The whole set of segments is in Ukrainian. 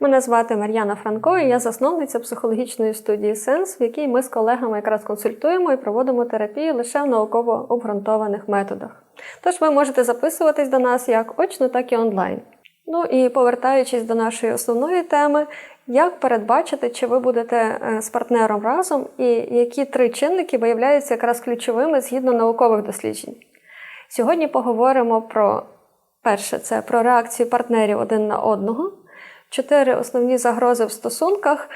Мене звати Мар'яна Франко, і я засновниця психологічної студії Сенс, в якій ми з колегами якраз консультуємо і проводимо терапію лише в науково обґрунтованих методах. Тож ви можете записуватись до нас як очно, так і онлайн. Ну і повертаючись до нашої основної теми, як передбачити, чи ви будете е, з партнером разом, і які три чинники виявляються якраз ключовими згідно наукових досліджень. Сьогодні поговоримо про перше це про реакцію партнерів один на одного, чотири основні загрози в стосунках,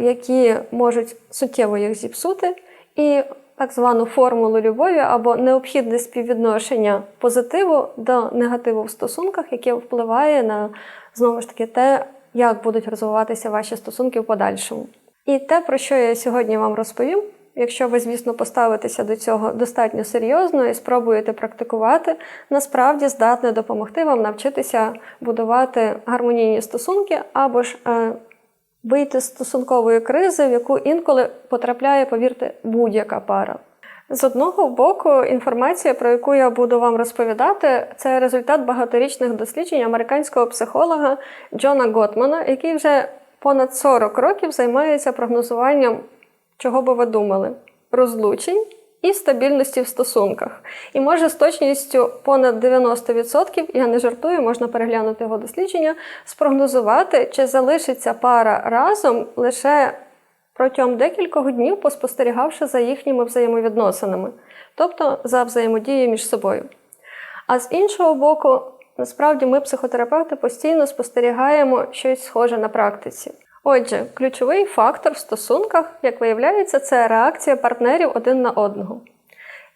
які можуть суттєво їх зіпсути, і так звану формулу любові або необхідне співвідношення позитиву до негативу в стосунках, яке впливає на знову ж таки те, як будуть розвиватися ваші стосунки в подальшому. І те, про що я сьогодні вам розповім, якщо ви, звісно, поставитеся до цього достатньо серйозно і спробуєте практикувати, насправді здатне допомогти вам навчитися будувати гармонійні стосунки або ж е, вийти з стосункової кризи, в яку інколи потрапляє, повірте, будь-яка пара. З одного боку, інформація, про яку я буду вам розповідати, це результат багаторічних досліджень американського психолога Джона Готмана, який вже понад 40 років займається прогнозуванням, чого би ви думали, розлучень і стабільності в стосунках. І може з точністю понад 90%, я не жартую, можна переглянути його дослідження, спрогнозувати, чи залишиться пара разом лише протягом декількох днів, поспостерігавши за їхніми взаємовідносинами, тобто за взаємодією між собою. А з іншого боку, насправді ми, психотерапевти, постійно спостерігаємо щось схоже на практиці. Отже, ключовий фактор в стосунках, як виявляється, це реакція партнерів один на одного.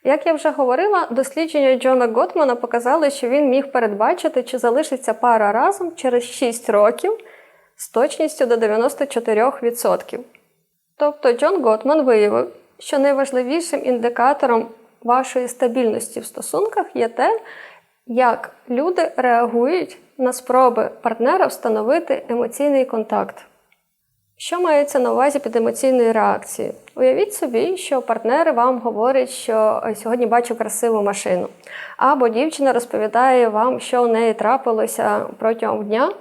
Як я вже говорила, дослідження Джона Готмана показали, що він міг передбачити, чи залишиться пара разом через 6 років з точністю до 94%. Тобто Джон Готман виявив, що найважливішим індикатором вашої стабільності в стосунках є те, як люди реагують на спроби партнера встановити емоційний контакт. Що мається на увазі під емоційною реакцією? Уявіть собі, що партнер вам говорить, що сьогодні бачу красиву машину, або дівчина розповідає вам, що у неї трапилося протягом дня,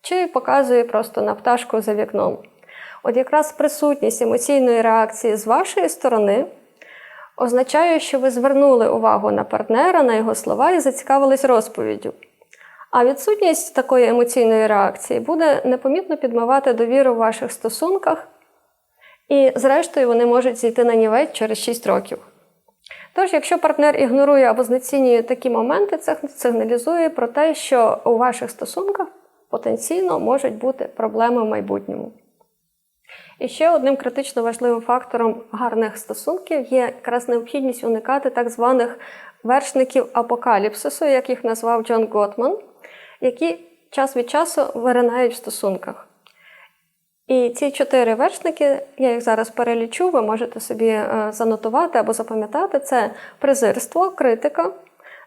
чи показує просто на пташку за вікном. От якраз присутність емоційної реакції з вашої сторони означає, що ви звернули увагу на партнера, на його слова і зацікавились розповіддю. А відсутність такої емоційної реакції буде непомітно підмивати довіру в ваших стосунках, і, зрештою, вони можуть зійти на нівець через 6 років. Тож, якщо партнер ігнорує або знецінює такі моменти, це сигналізує про те, що у ваших стосунках потенційно можуть бути проблеми в майбутньому. І ще одним критично важливим фактором гарних стосунків є якраз необхідність уникати так званих вершників апокаліпсису, як їх назвав Джон Готман, які час від часу виринають в стосунках. І ці чотири вершники, я їх зараз перелічу, ви можете собі е, занотувати або запам'ятати: це презирство, критика,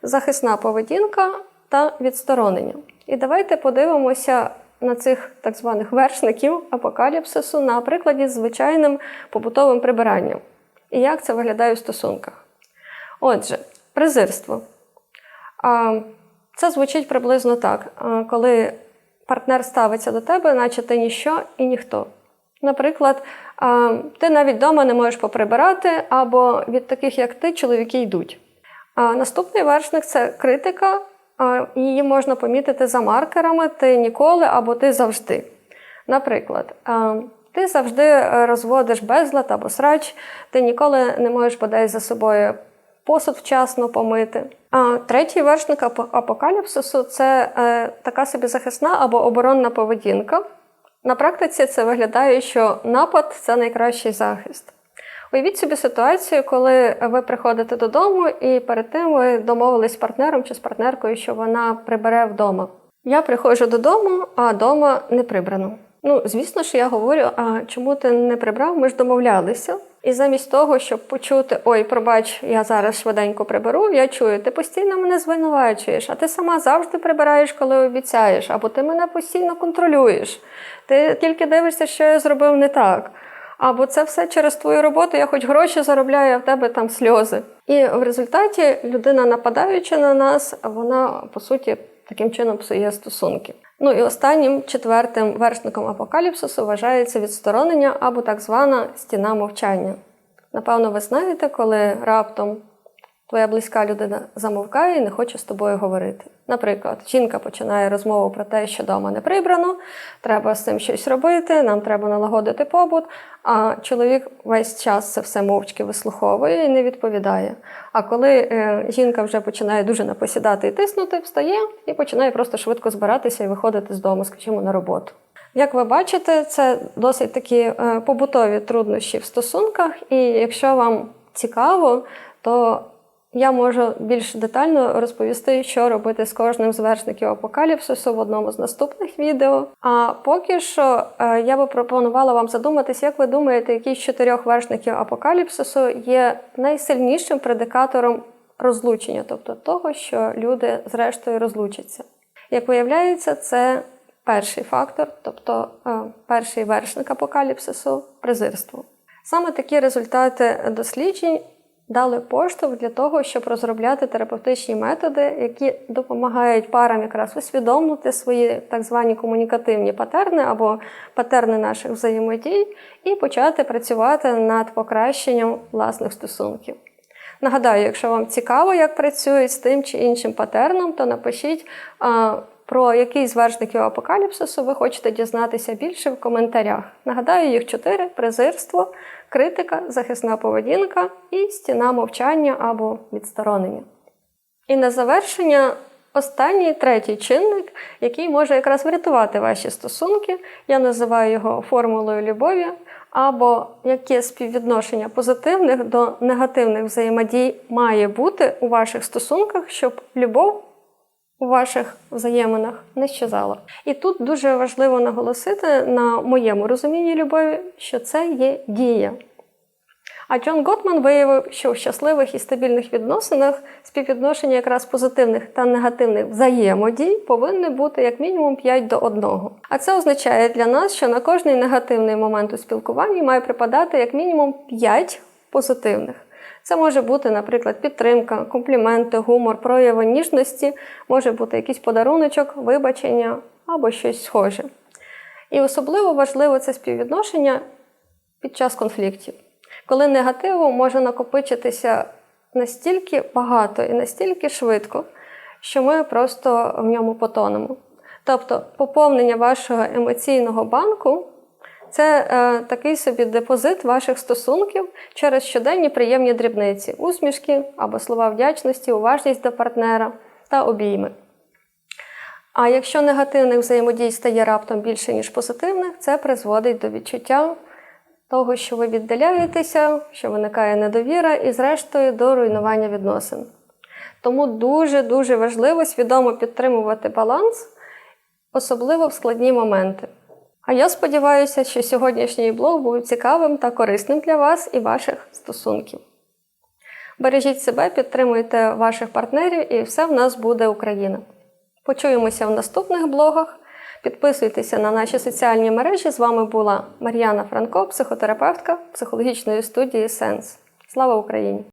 захисна поведінка та відсторонення. І давайте подивимося на цих так званих вершників апокаліпсису на прикладі з звичайним побутовим прибиранням. І як це виглядає в стосунках. Отже, презирство. Це звучить приблизно так, коли партнер ставиться до тебе, наче ти ніщо і ніхто. Наприклад, ти навіть вдома не можеш поприбирати, або від таких, як ти, чоловіки йдуть. Наступний вершник це критика, її можна помітити за маркерами ти ніколи або ти завжди. Наприклад, ти завжди розводиш безлад або срач, ти ніколи не можеш бодай за собою посуд вчасно помити. А третій вершник апокаліпсису це е, така собі захисна або оборонна поведінка. На практиці це виглядає, що напад це найкращий захист. Уявіть собі ситуацію, коли ви приходите додому і перед тим ви домовились з партнером чи з партнеркою, що вона прибере вдома. Я приходжу додому, а вдома не прибрано. Ну, звісно ж, я говорю: а чому ти не прибрав? Ми ж домовлялися. І замість того, щоб почути Ой, пробач, я зараз швиденько приберу, я чую, ти постійно мене звинувачуєш, а ти сама завжди прибираєш, коли обіцяєш, або ти мене постійно контролюєш. Ти тільки дивишся, що я зробив не так. Або це все через твою роботу, я хоч гроші заробляю, а в тебе там сльози. І в результаті людина, нападаючи на нас, вона по суті таким чином псує стосунки. Ну і останнім четвертим вершником апокаліпсису вважається відсторонення або так звана стіна мовчання. Напевно, ви знаєте, коли раптом твоя близька людина замовкає і не хоче з тобою говорити. Наприклад, жінка починає розмову про те, що вдома не прибрано, треба з цим щось робити, нам треба налагодити побут. А чоловік весь час це все мовчки вислуховує і не відповідає. А коли е, жінка вже починає дуже напосідати і тиснути, встає і починає просто швидко збиратися і виходити з дому, скажімо, на роботу. Як ви бачите, це досить такі е, побутові труднощі в стосунках, і якщо вам цікаво, то я можу більш детально розповісти, що робити з кожним з вершників апокаліпсису в одному з наступних відео. А поки що е, я би пропонувала вам задуматись, як ви думаєте, який з чотирьох вершників апокаліпсису є найсильнішим предикатором розлучення, тобто того, що люди зрештою розлучаться. Як виявляється, це перший фактор, тобто е, перший вершник апокаліпсису презирство. Саме такі результати досліджень дали поштовх для того, щоб розробляти терапевтичні методи, які допомагають парам якраз усвідомити свої так звані комунікативні патерни або патерни наших взаємодій, і почати працювати над покращенням власних стосунків. Нагадаю, якщо вам цікаво, як працюють з тим чи іншим патерном, то напишіть, про який з вершників апокаліпсису ви хочете дізнатися більше в коментарях. Нагадаю, їх чотири: презирство, критика, захисна поведінка і стіна мовчання або відсторонення. І на завершення останній третій чинник, який може якраз врятувати ваші стосунки. Я називаю його формулою любові, або яке співвідношення позитивних до негативних взаємодій має бути у ваших стосунках, щоб любов у ваших взаєминах не щезала. І тут дуже важливо наголосити на моєму розумінні любові, що це є дія. А Джон Готман виявив, що в щасливих і стабільних відносинах співвідношення якраз позитивних та негативних взаємодій повинне бути як мінімум 5 до 1. А це означає для нас, що на кожний негативний момент у спілкуванні має припадати як мінімум 5 позитивних. Це може бути, наприклад, підтримка, компліменти, гумор, прояви ніжності, може бути якийсь подаруночок, вибачення або щось схоже. І особливо важливо це співвідношення під час конфліктів, коли негативу може накопичитися настільки багато і настільки швидко, що ми просто в ньому потонемо. Тобто поповнення вашого емоційного банку це е, такий собі депозит ваших стосунків через щоденні приємні дрібниці, усмішки або слова вдячності, уважність до партнера та обійми. А якщо негативних взаємодій стає раптом більше, ніж позитивних, це призводить до відчуття того, що ви віддаляєтеся, що виникає недовіра і, зрештою, до руйнування відносин. Тому дуже-дуже важливо свідомо підтримувати баланс, особливо в складні моменти. А я сподіваюся, що сьогоднішній блог був цікавим та корисним для вас і ваших стосунків. Бережіть себе, підтримуйте ваших партнерів, і все в нас буде Україна. Почуємося в наступних блогах. Підписуйтеся на наші соціальні мережі. З вами була Мар'яна Франко, психотерапевтка психологічної студії Сенс. Слава Україні!